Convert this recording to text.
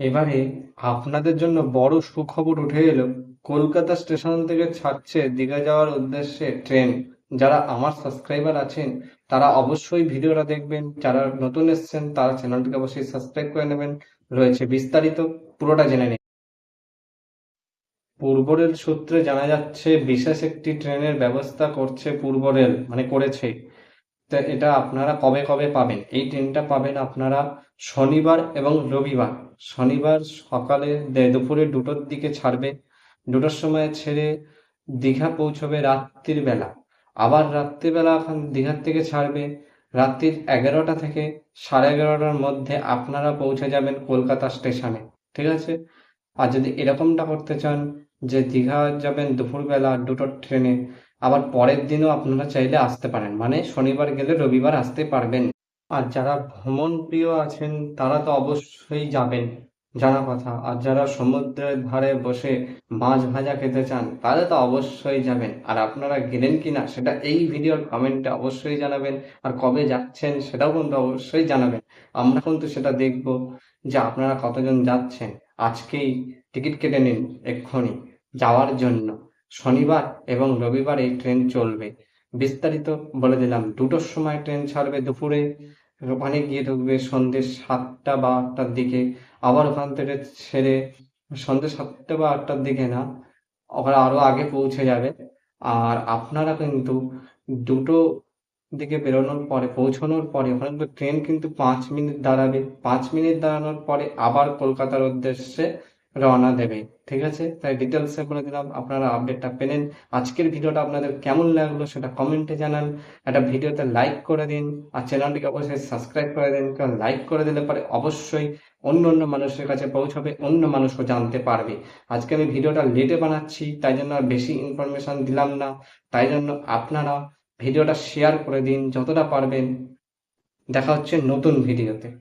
এবারে আপনাদের জন্য বড় সুখবর উঠে এলো, কলকাতা স্টেশন থেকে ছাড়ছে দীঘা যাওয়ার উদ্দেশ্যে ট্রেন। যারা আমার সাবস্ক্রাইবার আছেন, তারা অবশ্যই ভিডিওটা দেখবেন। যারা নতুন এসছেন, তারা চ্যানেলটিকে অবশ্যই সাবস্ক্রাইব করে নেবেন। রয়েছে বিস্তারিত, পুরোটা জেনে নিন। পূর্ব রেল সূত্রে জানা যাচ্ছে, বিশেষ একটি ট্রেনের ব্যবস্থা করছে পূর্ব রেল মানে করেছে। তা এটা আপনারা কবে কবে পাবেন? এই ট্রেনটা পাবেন আপনারা শনিবার এবং রবিবার। শনিবার সকালে দুপুরে দুটোর দিকে ছাড়বে। দুটোর সময় ছেড়ে দীঘা পৌঁছবে রাত্রির বেলা। আবার রাত্রিবেলা দীঘার থেকে ছাড়বে। রাত্রির এগারোটা থেকে সাড়ে এগারোটার মধ্যে আপনারা পৌঁছে যাবেন কলকাতা স্টেশনে। ঠিক আছে? আর যদি এরকমটা করতে চান যে দীঘা যাবেন দুপুরবেলা দুটোর ট্রেনে আবার পরের দিনও আপনারা চাইলে আসতে পারেন। মানে শনিবার গেলে রবিবার আসতে পারবেন। আর যারা ভ্রমণ প্রিয় আছেন, তারা তো অবশ্যই যাবেন। জানা কথা। আর যারা সমুদ্রের ধারে বসে মাছ ভাজা খেতে চান তাহলে তো অবশ্যই যাবেন। আর আপনারা গেলেন কি না, সেটা এই ভিডিওর কমেন্টে অবশ্যই জানাবেন। আর কবে যাচ্ছেন, সেটাও কিন্তু অবশ্যই জানাবেন। আমরা কিন্তু সেটা দেখব যে আপনারা কতজন যাচ্ছেন। আজকেই টিকিট কেটে নিন এক্ষুনি, যাওয়ার জন্য। শনিবার এবং রবিবার এই ট্রেন চলবে। বিস্তারিত বলে দিলাম, দুটোর সময় ট্রেন ছাড়বে দুপুরে, ওখানে গিয়ে ঢুকবে সন্ধ্যে সাতটা বা আটটার দিকে। আবার ওখান থেকে ছেড়ে সন্ধ্যে সাতটা বা আটটার দিকে না, ওখানে আরও আগে পৌঁছে যাবে। আর আপনারা কিন্তু দুটো দিকে বেরোনোর পরে, পৌঁছানোর পরে, ওখানে ট্রেন কিন্তু পাঁচ মিনিট দাঁড়াবে। পাঁচ মিনিট দাঁড়ানোর পরে আবার কলকাতার উদ্দেশ্যে রওনা দেবে, ঠিক আছে? তাই ডিটেলসে বলে দিলাম, আপনারা আপডেটটা পেলেন। আজকের ভিডিওটা আপনাদের কেমন লাগল সেটা কমেন্টে জানান। একটা ভিডিওতে লাইক করে দিন, আর চ্যানেলটিকে অবশ্যই সাবস্ক্রাইব করে দিন, কারণ লাইক করে দিলে পরে অবশ্যই অন্য অন্য মানুষের কাছে পৌঁছাবে, অন্য মানুষও জানতে পারবে। আজকে আমি ভিডিওটা লেটে বানাচ্ছি, তাই জন্য আর বেশি ইনফরমেশন দিলাম না। তাই জন্য আপনারা ভিডিওটা শেয়ার করে দিন, যতটা পারবেন। দেখা হচ্ছে নতুন ভিডিওতে।